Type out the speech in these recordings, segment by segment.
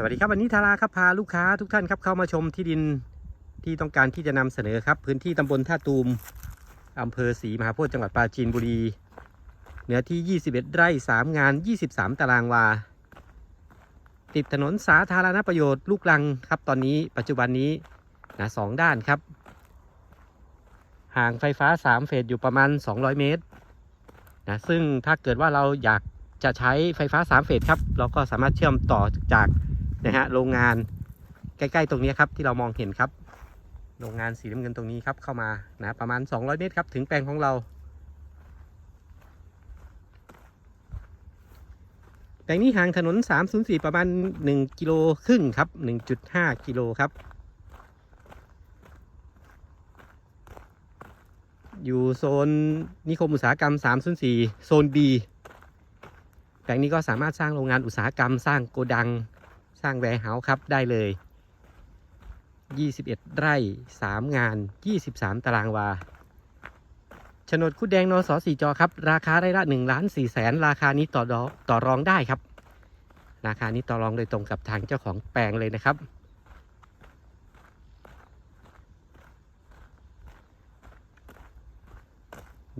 สวัสดีครับวันนี้ทาราครับพาลูกค้าทุกท่านครับเข้ามาชมที่ดินที่ต้องการที่จะนำเสนอครับ พื้นที่ตำบลท่าตูมอำเภอศรีมหาโพธิจังหวัดปราจีนบุรี เนื้อที่ 21 ไร่ 3 งาน 23 ตารางวา ติดถนนสาธารณประโยชน์ลูกลังครับตอนนี้ปัจจุบันนี้นะสองด้านครับ ห่างไฟฟ้า 3 เฟสอยู่ประมาณ 200 เมตรนะซึ่งถ้าเกิดว่าเราอยากจะใช้ไฟฟ้า 3 เฟสครับ เราก็สามารถเชื่อมต่อจาก นะฮะโรงงานใกล้ๆตรงนี้ครับที่เรามองเห็นครับโรงงานสีน้ำเงินตรงนี้ครับเข้ามานะประมาณ 200 เมตรครับถึงแปลงของเราแปลงนี้ห่างถนน 304 ประมาณ 1 กิโลครึ่งครับ 1.5 กิโลครับ อยู่โซนนิคมอุตสาหกรรม 304 โซน B แปลงนี้ก็สามารถสร้างโรงงานอุตสาหกรรมสร้างโกดัง สร้างแวร์เฮาส์ครับได้เลย 21 ไร่ 3 งาน 23 ตารางวาโฉนดคุดแดงนสสีจอครับ ราคาไร่ละ1ล้าน4แสนราคานี้ต่อดอต่อรองได้ครับ ราคานี้ต่อรองโดยตรงกับทางเจ้าของแปลงเลยนะครับ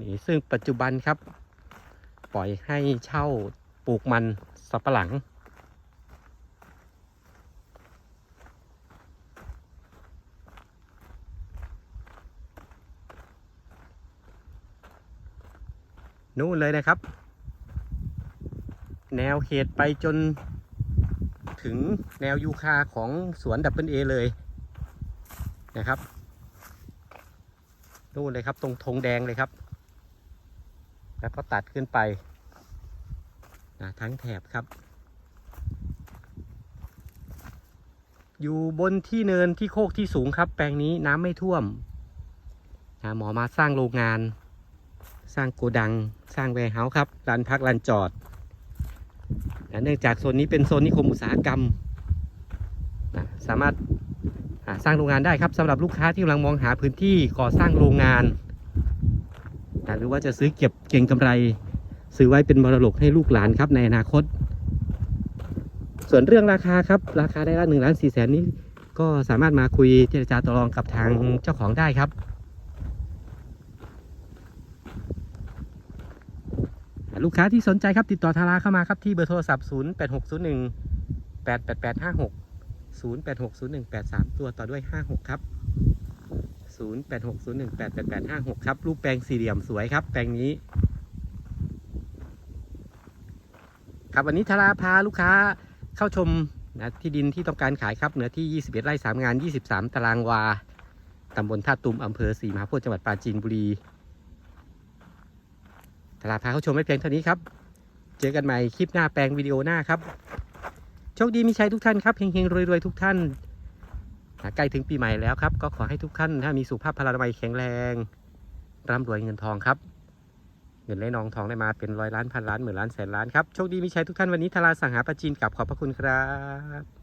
นี่ซึ่งปัจจุบันครับ ปล่อยให้เช่าปลูกมันสับปะหลัง นู่นเลยนะครับ แนวเขตไปจนถึงแนวยูคาของสวนดับเบิลเอเลยนะครับนู่นเลยครับตรงธงแดงเลยครับ แล้วก็ตัดขึ้นไปนะทั้งแถบครับ อยู่บนที่เนินที่โคกที่สูงครับ แปลงนี้น้ำไม่ท่วมนะหมอมาสร้างโรงงาน ร้างโกดัง สร้างแวร์เฮาส์ครับลานพักลานจอด เนื่องจากโซนนี้เป็นโซนนิคมอุตสาหกรรม สามารถสร้างโรงงานได้ครับสำหรับลูกค้าที่กำลังมองหาพื้นที่ก่อสร้างโรงงาน หรือว่าจะซื้อเก็บเก่งกำไรซื้อไว้เป็นมรดกให้ลูกหลานครับในอนาคต ส่วนเรื่องราคาครับราคาได้ละหนึ่งล้านสี่แสนนี้ ก็สามารถมาคุยเจรจาต่อรองกับทางเจ้าของได้ครับ ลูกค้าที่สนใจครับติดต่อทาราเข้ามาครับที่เบอร์โทรศัพท์ 0 8 6 0 1 8 8 8 5 6 0 8 6 0 1 8 3 ตัวต่อด้วย 56 ครับ 0 8 6 0 1 8 8 8 5 6 ครับ รูปแปลงสี่เหลี่ยมสวยครับ แปลงนี้ ครับวันนี้ทาราพาลูกค้าเข้าชมนะที่ดินที่ต้องการขายครับเนื้อที่ 21 ไร่ 3 งาน 23 ตารางวา ตำบลท่าตุมอำเภอศรีมหาโพธิ์จังหวัดปราจีนบุรี ทาราพาเข้าชมไม่เพียงเท่านี้ครับ เจอกันใหม่คลิปหน้าแปลงวิดีโอหน้าครับ โชคดีมีชัยทุกท่านครับเฮงๆรวยๆทุกท่านใกล้ถึงปีใหม่แล้วครับ ก็ขอให้ทุกท่านถ้ามีสุขภาพพลานามัยแข็งแรง ร่ำรวยเงินทองครับ เงินไหลนองทองได้มาเป็นร้อยล้านพันล้านหมื่นล้านแสนล้านครับ โชคดีมีชัยทุกท่านวันนี้ทาราสังหาปราจีนกับขอบพระคุณครับ